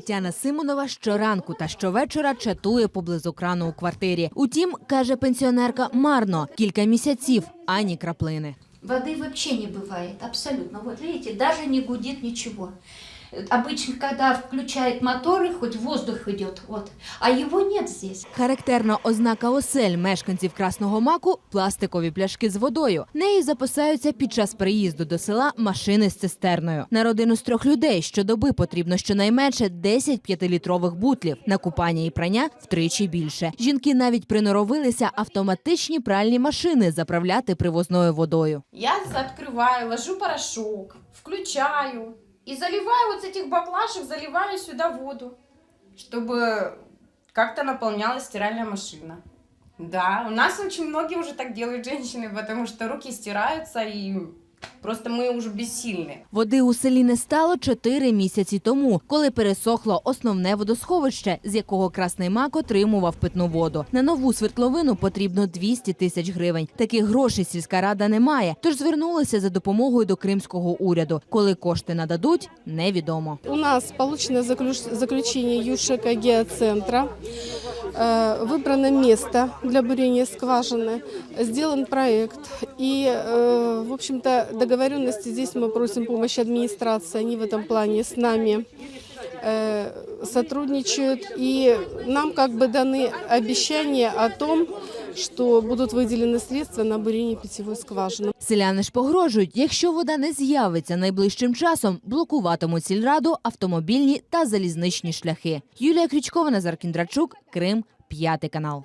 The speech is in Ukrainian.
Тетяна Симонова щоранку та щовечора чатує поблизу крану у квартирі. Утім, каже пенсіонерка, марно кілька місяців ані краплини. Води взагалі не буває, абсолютно. Вот видите, даже не гудить ничего. Э, Обычно, когда включает моторы, хоть воздух идет, вот, а его нет здесь. Характерна ознака осель мешканців Красного Маку пластикові пляшки з водою. Неї запасаються під час приїзду до села машини з цистерною. На родину з трьох людей щодоби потрібно щонайменше 10 п'ятилітрових бутлів. На купання і прання втричі більше. Жінки навіть приноровилися автоматичні пральні машини заправляти привозною водою. Я открываю, ложу порошок, включаю И заливаю вот с этих баклашек, заливаю сюда воду, чтобы как-то наполнялась стиральная машина. Да, у нас очень многие уже так делают женщины, потому что руки стираются и просто мы уже бессильны. Води у селі не стало чотири місяці тому, коли пересохло основне водосховище, з якого Красний Мак отримував питну воду. На нову свердловину потрібно 200 тисяч гривень. Таких грошей сільська рада не має, тож звернулися за допомогою до кримського уряду. Коли кошти нададуть, невідомо. У нас получено заключ- заключение ЮШК геоцентра. Э, Выбрано место для бурения скважины, сделан проект. И, э, в общем-то, договоренности здесь мы просим помощи администрации. Они в этом плане с нами э, сотрудничают. И нам как бы даны обещания о том, что будут выделены средства на бурение питьевой скважины. Селяни ж погрожують, якщо вода не з'явиться найближчим часом, блокуватимуть сільраду, автомобільні та залізничні шляхи. Юлія Крічкова, Назар Кіндрачук, Крим, п'ятий канал.